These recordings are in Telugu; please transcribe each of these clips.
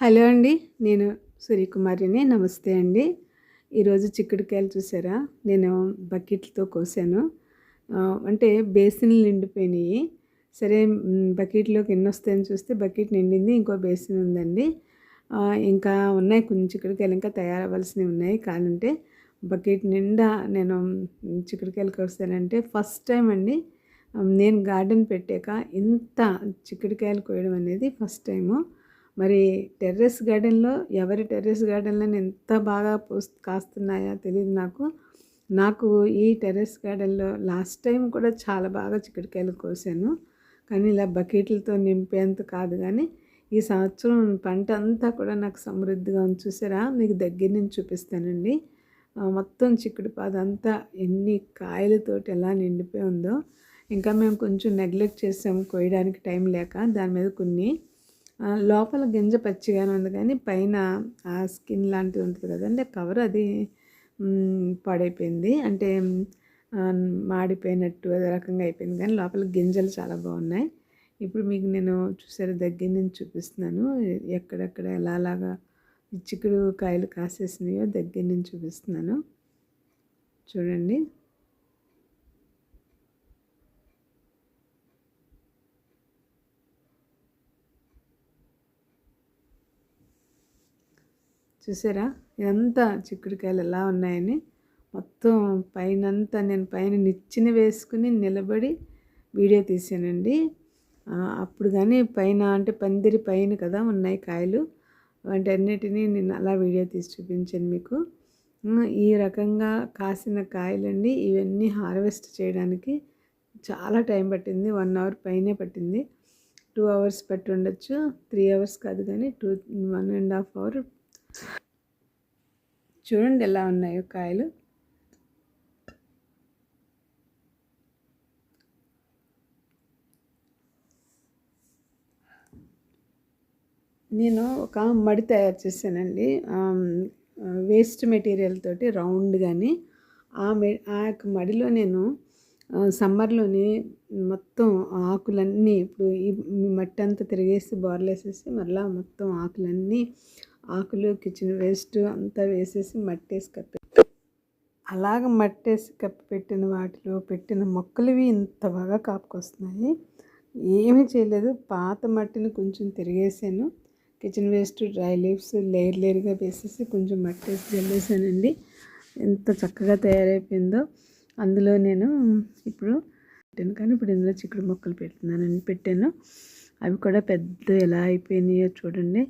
హలో అండి నేను సూర్యకుమారిని. నమస్తే అండి. ఈరోజు చిక్కుడుకాయలు చూసారా? నేను బకెట్లతో కోసాను. అంటే బేసిన్లు నిండిపోయినాయి. సరే బకెట్లోకి ఎన్ని వస్తాయని చూస్తే బకెట్ నిండింది ఇంకో బేసిన్ ఉందండి. ఇంకా ఉన్నాయి కొన్ని చిక్కుడుకాయలు ఇంకా తయారవ్వాల్సినవి ఉన్నాయి. కాదంటే బకెట్ నిండా నేను చిక్కుడుకాయలు కోసానంటే ఫస్ట్ టైం అండి. నేను గార్డెన్ పెట్టాక ఇంత చిక్కుడుకాయలు కోయడం అనేది ఫస్ట్ టైము. మరి టెర్రస్ గార్డెన్లో ఎవరి టెర్రస్ గార్డెన్లో ఎంత బాగా పోస్ కాస్తున్నాయో తెలియదు నాకు. నాకు ఈ టెర్రస్ గార్డెన్లో లాస్ట్ టైం కూడా చాలా బాగా చిక్కడికాయలు కోసాను. కానీ ఇలా బకెట్లతో నింపేంత కాదు కానీ ఈ సంవత్సరం పంట అంతా కూడా నాకు సమృద్ధిగా ఉంది. చూసారా? మీకు దగ్గర నుంచి చూపిస్తానండి. మొత్తం చిక్కుడు పాద అంతా ఎన్ని కాయలతోటి ఎలా నిండిపోయి ఉందో ఇంకా మేము కొంచెం నెగ్లెక్ట్ చేసాము కోయడానికి టైం లేక. దాని మీద కొన్ని లోపల గింజ పచ్చిగానే ఉంది కానీ పైన ఆ స్కిన్ లాంటిది ఉంటుంది కదండి కవర్ అది పాడైపోయింది. అంటే మాడిపోయినట్టు అదే రకంగా అయిపోయింది కానీ లోపల గింజలు చాలా బాగున్నాయి. ఇప్పుడు మీకు నేను చూసారు దగ్గర నుంచి చూపిస్తున్నాను. ఎక్కడెక్కడ ఎలాలాగా చిక్కుడు కాయలు కాసేసినాయో దగ్గర నుంచి చూపిస్తున్నాను. చూడండి. చూసారా? ఇదంతా చిక్కుడుకాయలు ఎలా ఉన్నాయని. మొత్తం పైనంతా నేను పైన నిచ్చిన వేసుకుని నిలబడి వీడియో తీసానండి. అప్పుడు కానీ పైన అంటే పందిరి పైన కదా ఉన్నాయి కాయలు. అన్నిటినీ నేను అలా వీడియో తీసి చూపించాను మీకు. ఈ రకంగా కాసిన కాయలండి. ఇవన్నీ హార్వెస్ట్ చేయడానికి చాలా టైం పట్టింది. వన్ అవర్ పైనే పట్టింది. టూ అవర్స్ పట్టి ఉండొచ్చు త్రీ అవర్స్ కాదు కానీ two one and half hour చూడండి ఎలా ఉన్నాయో కాయలు. నేను ఒక మడి తయారు చేశానండి. వేస్ట్ మెటీరియల్ తోటి రౌండ్ కానీ ఆ మె ఆ యొక్క మడిలో నేను సమ్మర్లోని మొత్తం ఆకులన్నీ ఇప్పుడు ఈ మట్టి అంతా తిరిగేసి బోర్లేసేసి మరలా మొత్తం ఆకులన్నీ ఆకులు కిచెన్ వేస్ట్ అంతా వేసేసి మట్టేసి కప్పి అలాగ మట్టేసి కప్పి పెట్టిన వాటిలో పెట్టిన మొక్కలువి ఇంత బాగా కాపుకొస్తున్నాయి. ఏమీ చేయలేదు. పాత మట్టిని కొంచెం తిరిగేసాను. Kitchen waste dry leaves layer లేయర్గా వేసేసి కొంచెం మట్టేసి జల్లేసానండి. ఎంత చక్కగా తయారైపోయిందో అందులో నేను ఇప్పుడు పెట్టాను. కానీ ఇప్పుడు ఇందులో చిక్కుడు మొక్కలు పెడుతున్నానని పెట్టాను. అవి కూడా పెద్ద ఎలా అయిపోయినాయో చూడండి.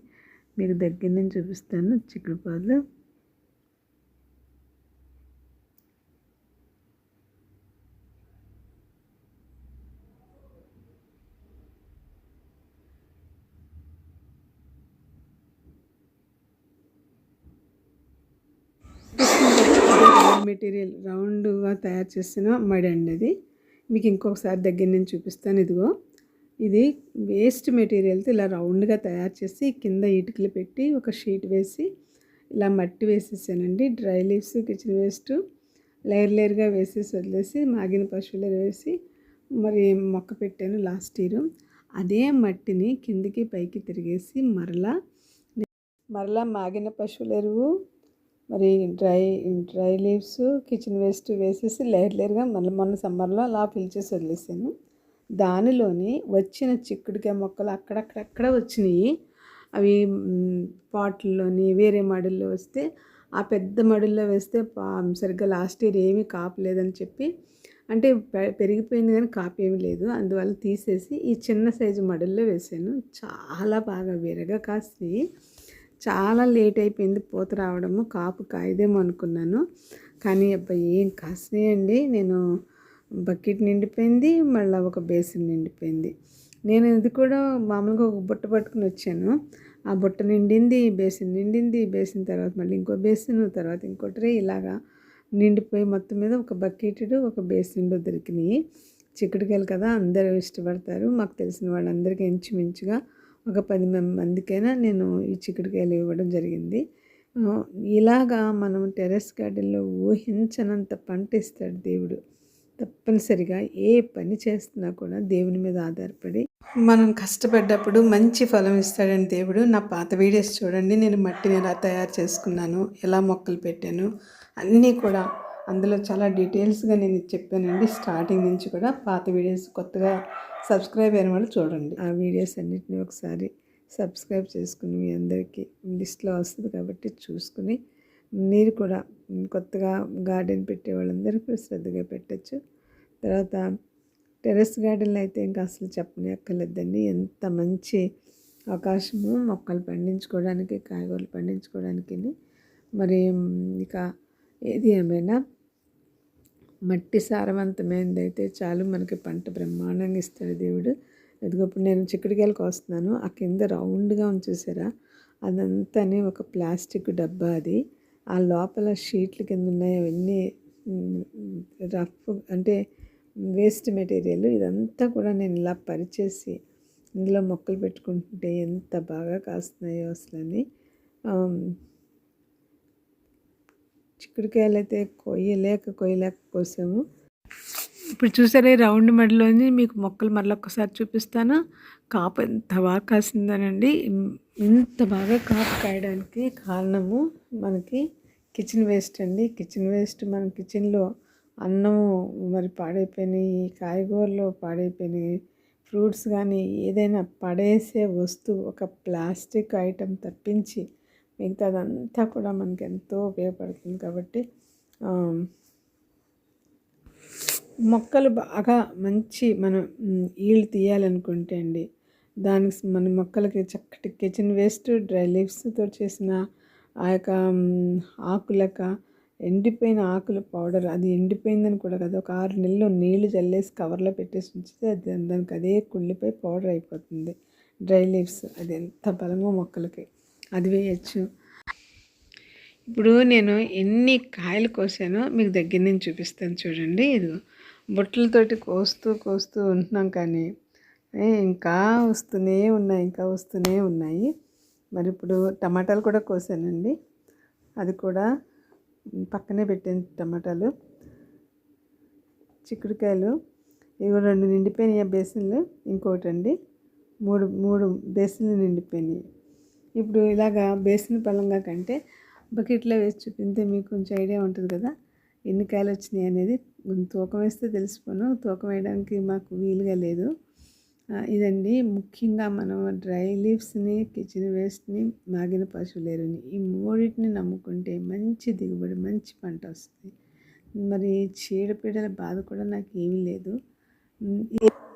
మీకు దగ్గర నుంచి చూపిస్తాను చిక్కుడుపాలు మెటీరియల్ రౌండ్గా తయారు చేసిన మడి అండి అది. మీకు ఇంకొకసారి దగ్గర నుంచి చూపిస్తాను. ఇదిగో. ఇది వేస్ట్ మెటీరియల్తో ఇలా రౌండ్గా తయారు చేసి కింద ఇటుకలు పెట్టి ఒక షీట్ వేసి ఇలా మట్టి వేసేసానండి. Dry leaves kitchen waste layer లేయర్గా వేసేసి వదిలేసి మాగిన పశువులు వేసి మరి మొక్క పెట్టాను లాస్ట్ ఇయర్. అదే మట్టిని కిందికి పైకి తిరిగేసి మరలా మరలా మాగిన పశువుల ఎరువు మరి dry dry leaves kitchen waste వేసేసి లేయర్ లేయర్గా మళ్ళీ మొన్న సమ్మర్లో అలా ఫిల్ చేసి వదిలేసాను. దానిలోని వచ్చిన చిక్కుడుకాయ మొక్కలు అక్కడక్కడక్కడ వచ్చినాయి. అవి పాట్లలోని వేరే మడుల్లో వస్తే ఆ పెద్ద మడుల్లో వేస్తే సరిగ్గా లాస్ట్ ఇయర్ ఏమీ కాపలేదని చెప్పి అంటే పెరిగిపోయింది కానీ కాపు ఏమీ లేదు. అందువల్ల తీసేసి ఈ చిన్న సైజు మడుల్లో వేసాను. చాలా బాగా విరగా కాసి చాలా లేట్ అయిపోయింది పూత రావడము కాపు కాయదేమో అనుకున్నాను. కానీ అబ్బాయి ఏం కాసినాయండి. నేను బకెట్ నిండిపోయింది మళ్ళీ ఒక బేసిన్ నిండిపోయింది. నేను ఇది కూడా మామూలుగా ఒక బుట్ట పట్టుకుని వచ్చాను. ఆ బుట్ట నిండింది బేసిన్ నిండింది బేసిన్ తర్వాత మళ్ళీ ఇంకో బేసిన్ తర్వాత ఇంకోటి ఇలాగా నిండిపోయి మొత్తం మీద ఒక బకెట్ ఒక బేసిన్లో దొరికినాయి. చిక్కుడుకాయలు కదా అందరూ ఇష్టపడతారు. మాకు తెలిసిన వాళ్ళందరికీ ఇంచుమించుగా ఒక పది మందికైనా నేను ఈ చిక్కుడుకాయలు ఇవ్వడం జరిగింది. ఇలాగా మనం టెరెస్ గార్డెన్లో ఊహించనంత పంట ఇస్తాడు దేవుడు. తప్పనిసరిగా ఏ పని చేస్తున్నా కూడా దేవుని మీద ఆధారపడి మనం కష్టపడ్డప్పుడు మంచి ఫలం ఇస్తాడని దేవుడు నా పాత వీడియోస్ చూడండి. నేను మట్టిని ఎలా తయారు చేసుకున్నాను ఎలా మొక్కలు పెట్టాను అన్నీ కూడా అందులో చాలా డీటెయిల్స్గా నేను చెప్పానండి. స్టార్టింగ్ నుంచి కూడా పాత వీడియోస్ కొత్తగా సబ్స్క్రైబ్ అయిన వాళ్ళు చూడండి. ఆ వీడియోస్ అన్నిటిని ఒకసారి సబ్స్క్రైబ్ చేసుకుని మీ అందరికీ లిస్ట్లో వస్తుంది కాబట్టి చూసుకుని మీరు కూడా కొత్తగా గార్డెన్ పెట్టే వాళ్ళందరూ కూడా శ్రద్ధగా పెట్టచ్చు. తర్వాత టెర్రస్ గార్డెన్లో అయితే ఇంకా అసలు చెప్పని అక్కర్లేదండి ఎంత మంచి అవకాశము మొక్కలు పండించుకోవడానికి కాయగూరలు పండించుకోవడానికి మరి ఇక ఏది ఏమైనా మట్టి సారవంతమైనది అయితే చాలు. మనకి పంట బ్రహ్మాండంగా ఇస్తాడు దేవుడు. ఇదిగోప్పుడు నేను చిక్కుడుకాయలు కోస్తున్నాను ఆ కింద రౌండ్గా ఉంచేసారా అదంతా ఒక ప్లాస్టిక్ డబ్బా అది. ఆ లోపల షీట్లు కింద ఉన్నాయి అవన్నీ రఫ్ అంటే వేస్ట్ మెటీరియల్. ఇదంతా కూడా నేను ఇలా పరిచేసి ఇందులో మొక్కలు పెట్టుకుంటుంటే ఎంత బాగా కాస్తున్నాయో అసలు చిక్కుడుకాయలు అయితే కొయ్యలేక కొయ్యలేక కోసాము. ఇప్పుడు చూసారే రౌండ్ మడిలోని మీకు మొక్కలు మళ్ళీ ఒక్కసారి చూపిస్తాను. కాపు ఎంత బాగా కాసిందనండి. ఇంత బాగా కాపు కాయడానికి కారణము మనకి కిచెన్ వేస్ట్ అండి. కిచెన్ వేస్ట్ మన కిచెన్లో అన్నము మరి పాడైపోయినాయి కాయగూరలు పాడైపోయినాయి ఫ్రూట్స్ కానీ ఏదైనా పడేసే వస్తువు ఒక ప్లాస్టిక్ ఐటెం తప్పించి మిగతాదంతా కూడా మనకి ఎంతో ఉపయోగపడుతుంది కాబట్టి మొక్కలు బాగా మంచి మనం ఈళ్ళు తీయాలనుకుంటే అండి దానికి మన మొక్కలకి చక్కటి కిచెన్ వేస్ట్ డ్రై లీవ్స్తో చేసిన ఆ యొక్క ఆకులక ఎండిపోయిన ఆకుల పౌడర్ అది ఎండిపోయిందని కూడా కదా. ఒక ఆరు నెలలు నీళ్ళు చల్లేసి కవర్లో పెట్టేసి ఉంచితే అది దానికి అదే కుళ్ళిపోయి పౌడర్ అయిపోతుంది. డ్రై లీవ్స్ అది ఎంత బలమో మొక్కలకి. అది వేయచ్చు. ఇప్పుడు నేను ఎన్ని కాయలు కోసానో మీకు దగ్గర నుంచి చూపిస్తాను చూడండి. ఇది బొట్టలతోటి కోస్తూ కోస్తూ ఉంటున్నాం కానీ ఇంకా వస్తూనే ఉన్నాయి ఇంకా వస్తూనే ఉన్నాయి. మరి ఇప్పుడు టమాటాలు కూడా కోసానండి. అది కూడా పక్కనే పెట్టాను టమాటాలు చిక్కుడుకాయలు. ఇవి రెండు నిండిపోయినాయి బేసిన్లు. ఇంకోటి అండి మూడు మూడు బేసిన్లు నిండిపోయినాయి. ఇప్పుడు ఇలాగా బేసిన్ పళ్ళంగా కంటే బకెట్లో వేసి చూపితే మీకు కొంచెం ఐడియా ఉంటుంది కదా. ఎన్ని కాయలు వచ్చినాయి అనేది. తూకం వేస్తే తెలిసిపోను. తూకం వేయడానికి మాకు వీలుగా లేదు. ఇదండి. ముఖ్యంగా మనం డ్రై లీవ్స్ని కిచెన్ వేస్ట్ని మాగిన పశువుల ఎరువుని ఈ మూడింటిని నమ్ముకుంటే మంచి దిగుబడి మంచి పంట వస్తుంది. మరి చీడపీడల బాధ కూడా నాకు ఏమీ లేదు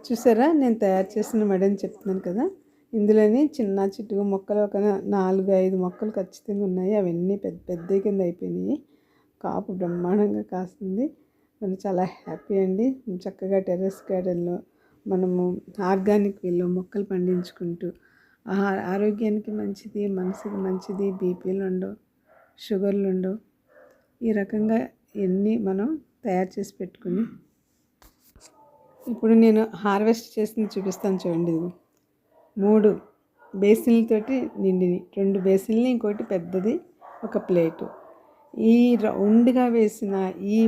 చూసారా? నేను తయారు చేసిన మడని చెప్తున్నాను కదా? ఇందులోనే చిన్న చిట్టుగా మొక్కలు ఒక నాలుగు ఐదు మొక్కలు ఖచ్చితంగా ఉన్నాయి. అవన్నీ పెద్ద పెద్ద కింద అయిపోయినాయి. కాపు బ్రహ్మాండంగా కాస్తుంది. మనం చాలా హ్యాపీ అండి. చక్కగా టెర్రస్ గార్డెన్లో మనము ఆర్గానిక్ వేలో మొక్కలు పండించుకుంటూ ఆరోగ్యానికి మంచిది మనసుకి మంచిది బీపీలు ఉండవు షుగర్లు ఉండవు. ఈ రకంగా ఎన్ని మనం తయారు చేసి పెట్టుకుని ఇప్పుడు నేను హార్వెస్ట్ చేసింది చూపిస్తాను చూడండి ఇది. మూడు బేసిన్లతోటి నిండిని రెండు బేసిన్లు ఇంకోటి పెద్దది ఒక ప్లేటు. ఈ రౌండ్గా వేసిన ఈ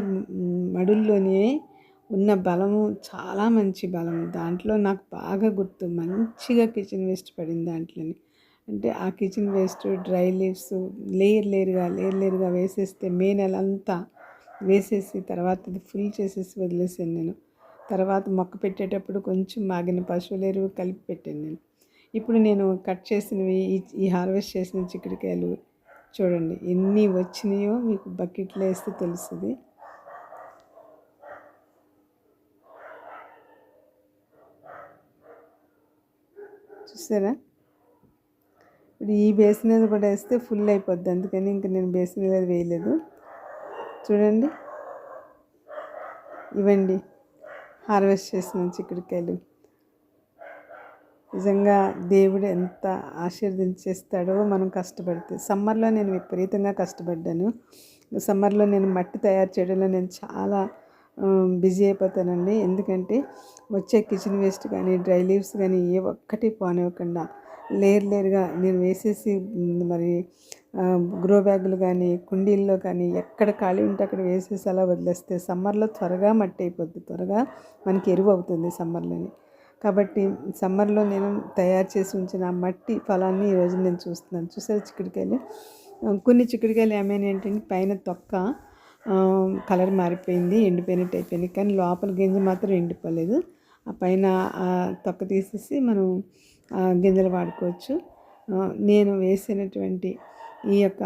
మడుల్లోనే ఉన్న బలము చాలా మంచి బలం దాంట్లో నాకు బాగా గుర్తు. మంచిగా కిచెన్ వేస్ట్ పడింది దాంట్లోని. అంటే ఆ kitchen waste dry leaves layer లేయర్గా layer లేయర్గా వేసేస్తే మే నెల అంతా వేసేసి తర్వాత అది ఫుల్ చేసేసి వదిలేసాను నేను. తర్వాత మొక్క పెట్టేటప్పుడు కొంచెం మాగిన పశువుల ఎరువు కలిపి పెట్టాను నేను. ఇప్పుడు నేను కట్ చేసినవి ఈ హార్వెస్ట్ చేసిన చిక్కుడుకాయలు చూడండి. ఎన్ని వచ్చినాయో మీకు బకెట్లో వేస్తే తెలుస్తుంది. చూసారా? ఇప్పుడు ఈ బేసిన్ అది కూడా వేస్తే ఫుల్ అయిపోద్ది. అందుకని ఇంక నేను బేసిన్ అది వేయలేదు. చూడండి. ఇవ్వండి. హార్వెస్ట్ చేసిన చిక్కుడుకాయలు. నిజంగా దేవుడు ఎంత ఆశీర్వదించేస్తాడో మనం కష్టపడితే. సమ్మర్లో నేను విపరీతంగా కష్టపడ్డాను. సమ్మర్లో నేను మట్టి తయారు చేయడంలో నేను చాలా బిజీ అయిపోతానండి. ఎందుకంటే వచ్చే కిచెన్ వేస్ట్ కానీ డ్రై లీవ్స్ కానీ ఏ ఒక్కటి పోనివ్వకుండా లేయర్ లేరుగా నేను వేసేసి మరి గ్రో బ్యాగులు కానీ కుండీల్లో కానీ ఎక్కడ ఖాళీ ఉంటే అక్కడ వేసేసి అలా వదిలేస్తే సమ్మర్లో త్వరగా మట్టి అయిపోద్ది. త్వరగా మనకి ఎరువు అవుతుంది సమ్మర్లోని. కాబట్టి సమ్మర్లో నేను తయారు చేసి ఉంచిన ఆ మట్టి ఫలాన్ని ఈరోజు నేను చూస్తున్నాను. చూసారు చిక్కుడుకాయలు? కొన్ని చిక్కుడుకాయలు ఏమైనా ఏంటంటే పైన తొక్క కలర్ మారిపోయింది ఎండిపోయినట్టు అయిపోయింది. కానీ లోపల గింజ మాత్రం ఎండిపోలేదు. ఆ పైన తొక్క తీసేసి మనం గింజలు వాడుకోవచ్చు. నేను వేసినటువంటి ఈ యొక్క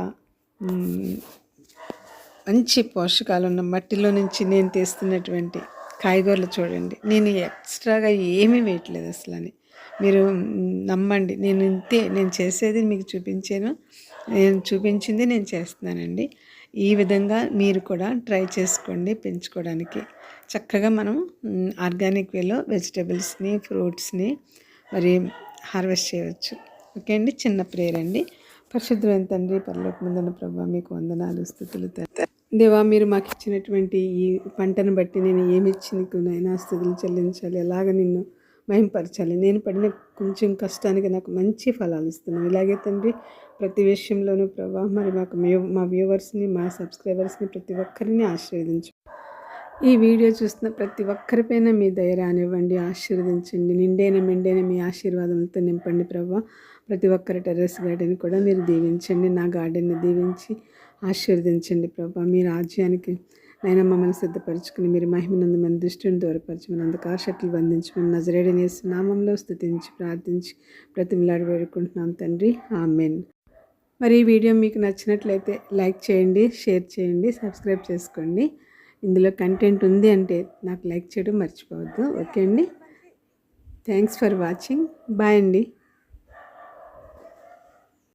మంచి పోషకాలు ఉన్న మట్టిలో నుంచి నేను తీస్తున్నటువంటి కాయగూరలు చూడండి. నేను ఎక్స్ట్రాగా ఏమీ వేయట్లేదు అసలు అని మీరు నమ్మండి. నేను ఇంతే నేను చేసేది మీకు చూపించాను. నేను చూపించింది నేను చేస్తున్నానండి. ఈ విధంగా మీరు కూడా ట్రై చేసుకోండి పెంచుకోవడానికి. చక్కగా మనం ఆర్గానిక్ వేలో వెజిటబుల్స్ని ఫ్రూట్స్ని మరి హార్వెస్ట్ చేయవచ్చు. ఓకే అండి? చిన్న ప్రేయర్ అండి. పరిశుద్ధమైన తండ్రి పరలోక ముందున్న ప్రభావ మీకు వందనాలు స్థుతులు దేవా మీరు మాకు ఇచ్చినటువంటి ఈ పంటను బట్టి నేను ఏమి ఇచ్చి నీకు నైనా స్థుతులు చెల్లించాలి. ఎలాగ నిన్ను మహింపరచాలి? నేను పడిన కొంచెం కష్టానికి నాకు మంచి ఫలాలు ఇస్తున్నాను ఇలాగే తండ్రి ప్రతి విషయంలోనూ ప్రభా మరి మాకు మా వ్యూవర్స్ని మా సబ్స్క్రైబర్స్ని ప్రతి ఒక్కరిని ఆశీర్వదించు. ఈ వీడియో చూస్తున్న ప్రతి ఒక్కరిపైన మీ దయ రానివ్వండి ఆశీర్వదించండి. నిండైన మెండైన మీ ఆశీర్వాదంతో నింపండి ప్రభా. ప్రతి ఒక్కరి టెర్రస్ గార్డెన్ కూడా మీరు దీవించండి నా గార్డెన్ని దీవించి ఆశీర్వదించండి ప్రభా. మీ రాజ్యానికి నైనా మమ్మల్ని సిద్ధపరచుకుని మీరు మహిమనందు మన దృష్టిని దూరపరచమని అందుకు ఆశక్తులు బంధించమని నజరేడనేసి నామంలో స్థుతించి ప్రార్థించి ప్రతిమలాడి వేడుకుంటున్నాం తండ్రి. ఆమెన్. మరి ఈ వీడియో మీకు నచ్చినట్లయితే లైక్ చేయండి షేర్ చేయండి సబ్స్క్రైబ్ చేసుకోండి. ఇందులో కంటెంట్ ఉంది అంటే నాకు లైక్ చేయడం మర్చిపోవద్దు. ఓకే అండి? Thanks for watching. బాయ్ అండి.